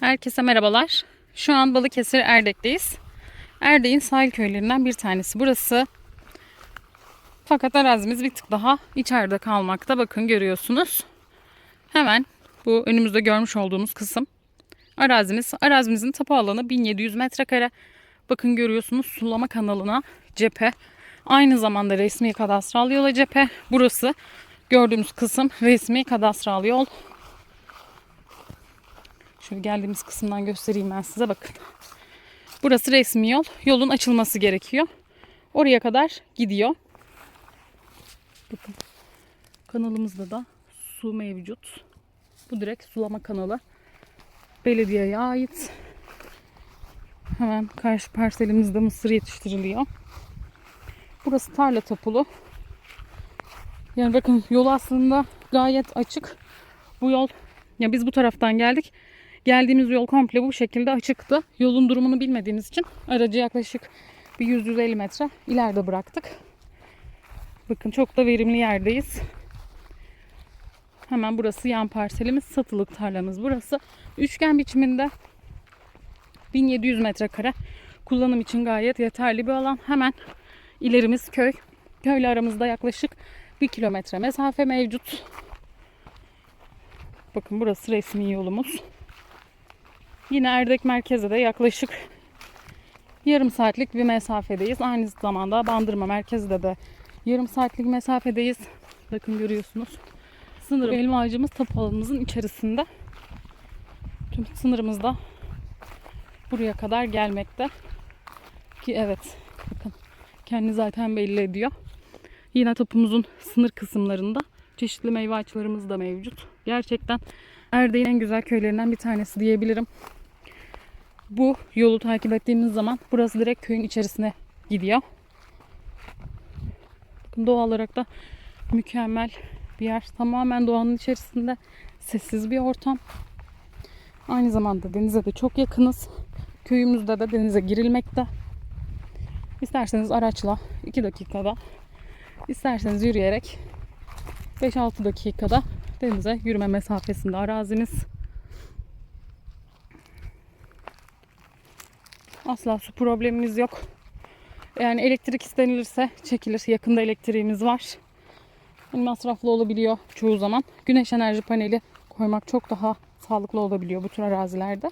Herkese merhabalar. Şu an Balıkesir Erdek'teyiz. Erdek'in sahil köylerinden bir tanesi burası. Fakat arazimiz bir tık daha içeride kalmakta. Bakın görüyorsunuz. Hemen bu önümüzde görmüş olduğumuz kısım arazimiz. Arazimizin tapu alanı 1700 metrekare. Bakın görüyorsunuz sulama kanalına cephe. Aynı zamanda resmi kadastral yola cephe. Burası gördüğümüz kısım resmi kadastral yol. Şöyle geldiğimiz kısımdan göstereyim ben size bakın. Burası resmi yol. Yolun açılması gerekiyor. Oraya kadar gidiyor. Bakın. Kanalımızda da su mevcut. Bu direkt sulama kanalı. Belediyeye ait. Hemen karşı parselimizde mısır yetiştiriliyor. Burası tarla tapulu. Yani bakın yol aslında gayet açık. Bu yol ya biz bu taraftan geldik. Geldiğimiz yol komple bu şekilde açıktı. Yolun durumunu bilmediğimiz için aracı yaklaşık bir 100-150 metre ileride bıraktık. Bakın çok da verimli yerdeyiz. Hemen burası yan parselimiz, satılık tarlamız burası. Üçgen biçiminde 1700 metrekare. Kullanım için gayet yeterli bir alan. Hemen ilerimiz köy. Köyle aramızda yaklaşık 1 kilometre mesafe mevcut. Bakın burası resmi yolumuz. Yine Erdek merkeze de yaklaşık yarım saatlik bir mesafedeyiz. Aynı zamanda Bandırma merkezde de yarım saatlik mesafedeyiz. Bakın görüyorsunuz. Sınırım elma ağacımız tapu alanımızın içerisinde. Tüm sınırımız da buraya kadar gelmekte. Ki evet bakın kendi zaten belli ediyor. Yine tapumuzun sınır kısımlarında çeşitli meyve ağaçlarımız da mevcut. Gerçekten Erdek'in en güzel köylerinden bir tanesi diyebilirim. Bu yolu takip ettiğimiz zaman burası direkt köyün içerisine gidiyor. Bakın doğa olarak da mükemmel bir yer. Tamamen doğanın içerisinde sessiz bir ortam. Aynı zamanda denize de çok yakınız. Köyümüzde de denize girilmekte. İsterseniz araçla 2 dakikada, isterseniz yürüyerek 5-6 dakikada denize yürüme mesafesinde arazimiz. Asla su problemimiz yok. Yani elektrik istenilirse çekilir. Yakında elektriğimiz var. Yani masraflı olabiliyor çoğu zaman. Güneş enerji paneli koymak çok daha sağlıklı olabiliyor bu tür arazilerde.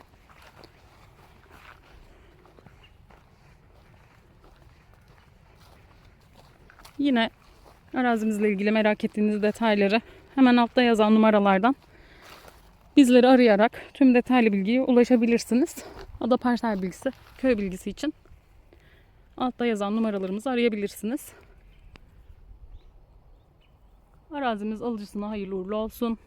Yine arazimizle ilgili merak ettiğiniz detayları hemen altta yazan numaralardan bizleri arayarak tüm detaylı bilgiye ulaşabilirsiniz. Ada parsel bilgisi, köy bilgisi için altta yazan numaralarımızı arayabilirsiniz. Arazimiz alıcısına hayırlı uğurlu olsun.